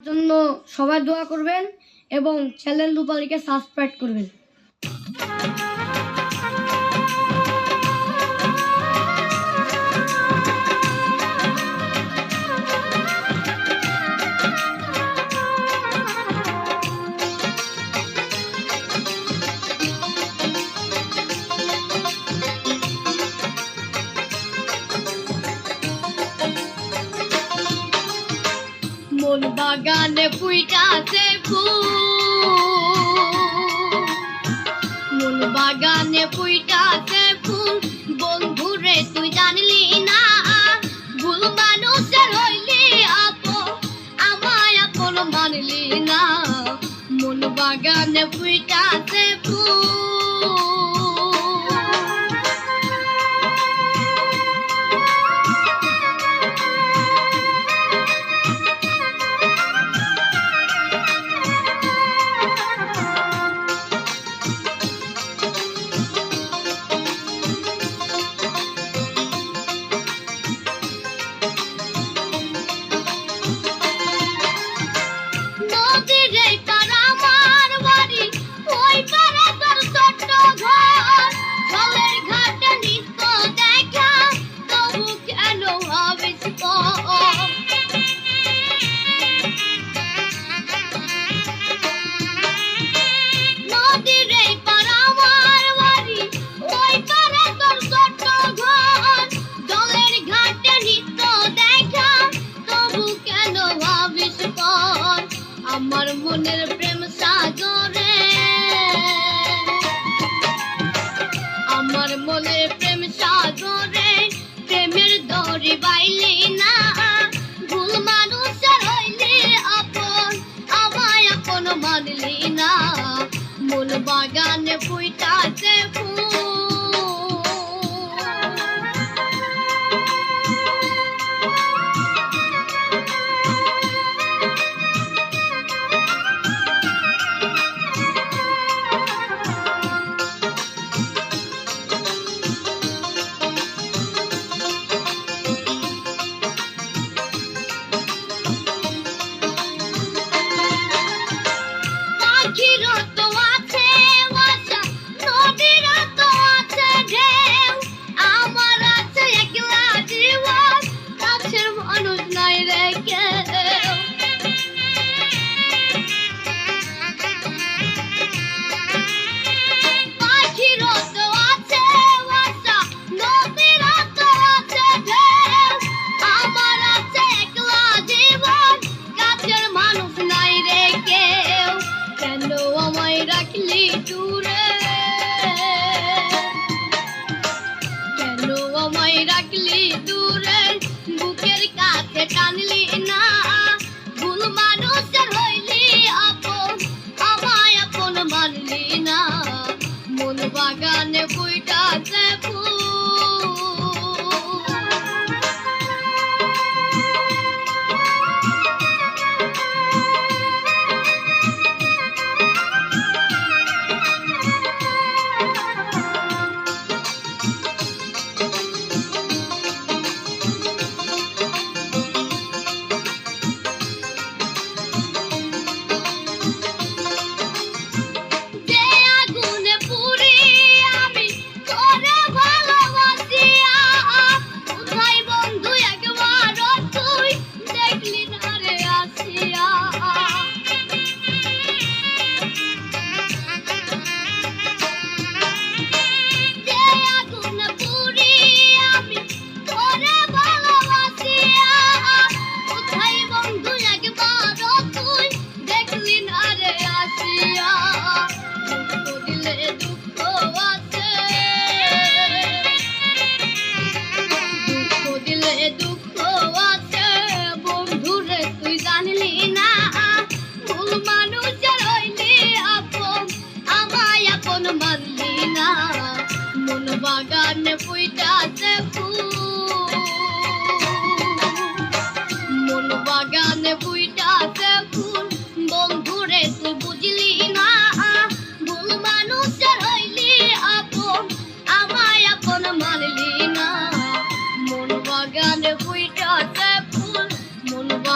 জন্য সবাই দোয়া করবেন এবং চ্যানেল রূপালীকে সাবস্ক্রাইব করবেন। ফুল বাগানে ফুইটাছে ফুল। ফুল বাগানে ফুইটাছে ফুল। বন্ধুরে, তুই জানলি না? ভুল মানুষের হইলি আপো আমায় আপন মানলি না। মন বাগানে ফুইটাছে ফুল। আমার মনের প্রেম সাগরে। আমার মনের প্রেম সাগরে, প্রেমের দড়ি বাইলে না। ভুল মানুষ রইলে আপন, আমায় আপন মানলি না। মূল বাগানে বইটাতে রাখলি দূরে। কেন আমায় রাখলি দূরে? বুকের কাছে টানলি না।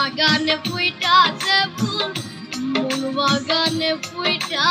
বাগানে পুইটা আছে ফুল মন বাগানে পুইটা